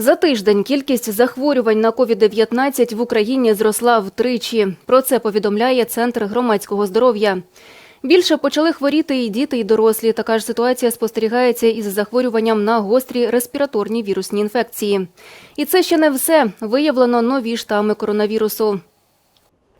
За тиждень кількість захворювань на COVID-19 в Україні зросла втричі. Про це повідомляє Центр громадського здоров'я. Більше почали хворіти і діти, і дорослі. Така ж ситуація спостерігається із захворюванням на гострі респіраторні вірусні інфекції. І це ще не все. Виявлено нові штами коронавірусу.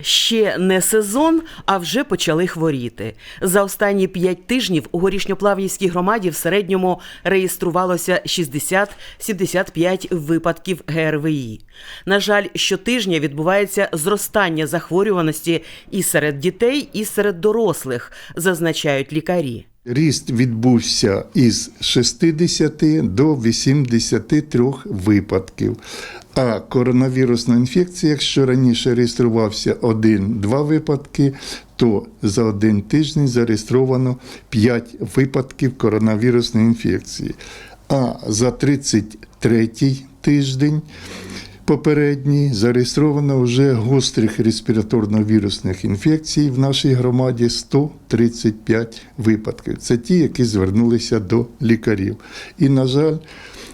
Ще не сезон, а вже почали хворіти. За останні п'ять тижнів у горішньоплавнівській громаді в середньому реєструвалося 60-75 випадків ГРВІ. На жаль, щотижня відбувається зростання захворюваності і серед дітей, і серед дорослих, зазначають лікарі. Ріст відбувся із 60 до 83 випадків. А коронавірусна інфекція, якщо раніше реєструвався один-два випадки, то за один тиждень зареєстровано 5 випадків коронавірусної інфекції. А за 33 тиждень попередній зареєстровано вже гострих респіраторно-вірусних інфекцій в нашій громаді 135 випадків. Це ті, які звернулися до лікарів. І, на жаль,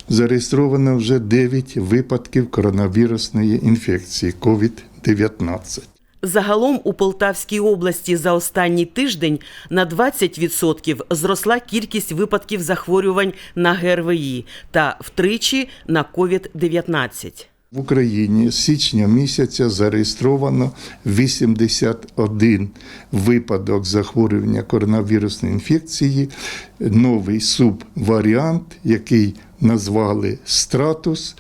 зареєстровано вже 9 випадків коронавірусної інфекції COVID-19. Загалом у Полтавській області за останній тиждень на 20% зросла кількість випадків захворювань на ГРВІ та втричі на COVID-19. В Україні з січня місяця зареєстровано 81 випадок захворювання коронавірусної інфекції, новий субваріант, який назвали стратус.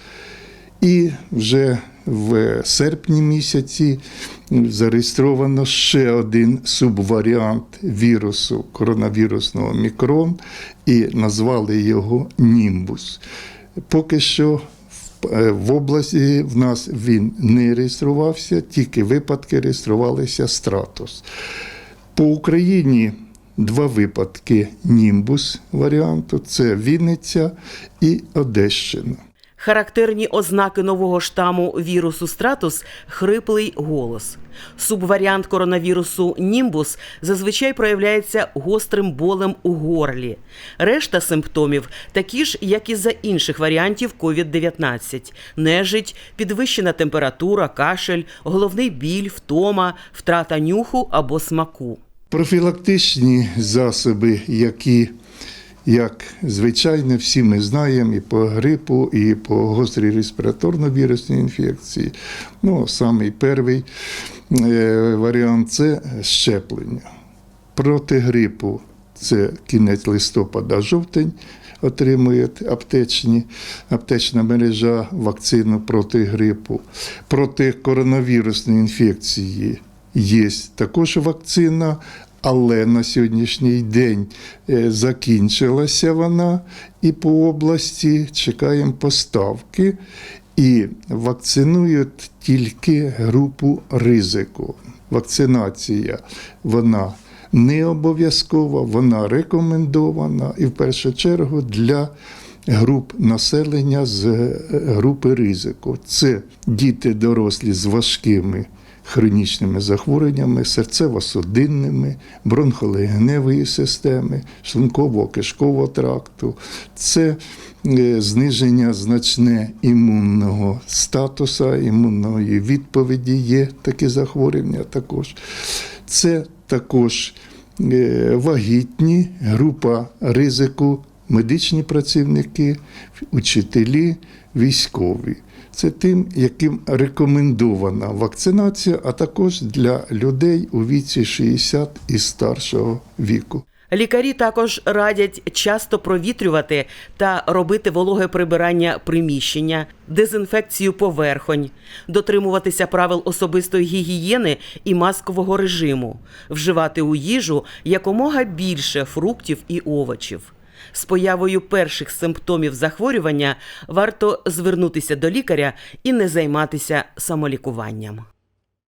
І вже в серпні місяці зареєстровано ще один субваріант вірусу коронавірусного мікрон і назвали його німбус. Поки що в області в нас він не реєструвався, тільки випадки реєструвалися стратус. По Україні два випадки німбус варіанту це Вінниця і Одещина. Характерні ознаки нового штаму вірусу стратус хриплий голос. Субваріант коронавірусу німбус зазвичай проявляється гострим болем у горлі. Решта симптомів такі ж, як і за інших варіантів COVID-19. нежить, підвищена температура, кашель, головний біль, втома, втрата нюху або смаку. Профілактичні засоби, які як звичайно, всі ми знаємо і по грипу, і по гострій респіраторно-вірусній інфекції. Ну, самий перший е, варіант це щеплення. Проти грипу це кінець листопада, жовтень. Отримує аптечні, аптечна мережа вакцину проти грипу, проти коронавірусної інфекції є також вакцина, але на сьогоднішній день е, закінчилася вона, і по області чекаємо поставки. І вакцинують тільки групу ризику. Вакцинація вона не обов'язкова, вона рекомендована і в першу чергу для груп населення з е, групи ризику. Це діти дорослі з важкими хронічними захворюваннями, серцево-судинними, бронхолегеневої системи, шлунково-кишкового тракту, це е, зниження значне імунного статуса, імунної відповіді є такі захворювання також. Це також е, вагітні група ризику, медичні працівники, учителі, військові це тим, яким рекомендована вакцинація, а також для людей у віці 60 і старшого віку. Лікарі також радять часто провітрювати та робити вологе прибирання приміщення, дезінфекцію поверхонь, дотримуватися правил особистої гігієни і маскового режиму, вживати у їжу якомога більше фруктів і овочів. З появою перших симптомів захворювання варто звернутися до лікаря і не займатися самолікуванням.